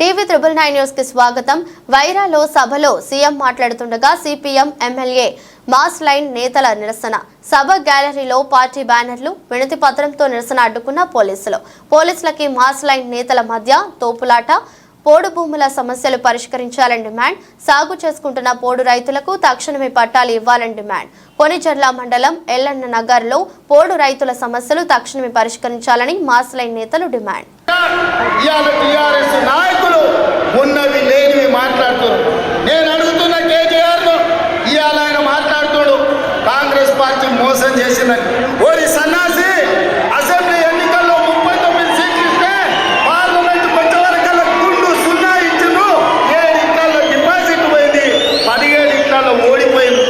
TV triple nine న్యూస్కి స్వాగతం. వైరాలో సభలో సీఎం మాట్లాడుతుండగా సిపిఎం ఎమ్మెల్యే మాస్ లైన్ నేతల నిరసన. సభ గ్యాలరీలో పార్టీ బ్యానర్లు వినతి పత్రంతో నిరసన అడ్డుకున్న పోలీసులు. పోలీసులకి మాస్ లైన్ నేతల మధ్య తోపులాట పోడు భూముల సమస్యలు పరిష్కరించాలని డిమాండ్ సాగు చేసుకుంటున్న పోడు రైతులకు తక్షణమే పట్టాలు ఇవ్వాలని డిమాండ్. కొనిచెర్ల మండలం ఎల్లన్న నగర్లో పోడు రైతుల సమస్యలు తక్షణమే పరిష్కరించాలని మాస్ లైన్ నేతలు డిమాండ్. చేసిందని ఓరి సన్నాసి అసెంబ్లీ ఎన్నికల్లో ముప్పై తొమ్మిది సీట్లు ఇస్తే పార్లమెంట్ వచ్చేవరకల్లా గుండు సున్నా ఇచ్చిండ్రు ఏడు ఇట్లలో డిపాజిట్ పోయింది పదిహేడు ఇట్లలో ఓడిపోయింది.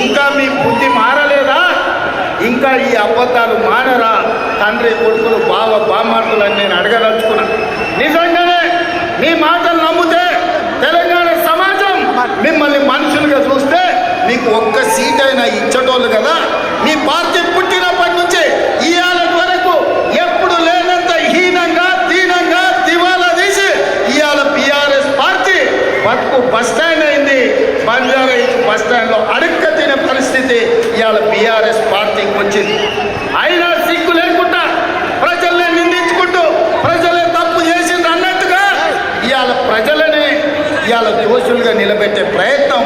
ఇంకా మీ బుద్ధి మారలేదా? ఇంకా ఈ అబద్ధాలు మారరా? తండ్రి కొడుకులు బావ బామార్తులని నేను అడగదలుచుకున్నా. నిజంగానే మీ మాటలు నమ్మితే తెలంగాణ సమాజం మిమ్మల్ని మనుషులుగా చూస్తే మీకు ఒక్క సీట్ అయినా ఇచ్చటోళ్ళు కదా. మీ పార్టీ పుట్టినప్పటి నుంచి ఇవాళ వరకు ఎప్పుడు లేనంత హీనంగా దీనంగా దివాలా తీసి ఇవాళ బీఆర్ఎస్ పార్టీ బతుకు బస్ స్టాండ్ అయింది. బంజారా హిల్స్ బస్టాండ్లో అడక్క అడుక్క తినే పరిస్థితి ఇవాళ బీఆర్ఎస్ పార్టీకి వచ్చింది. అయినా సిగ్గు లేకుండా ప్రజల్ని నిందించుకుంటూ ప్రజలే తప్పు చేసింది అన్నట్టుగా ఇవాళ ప్రజలని ఇవాళ దోషులుగా నిలబెట్టే ప్రయత్నం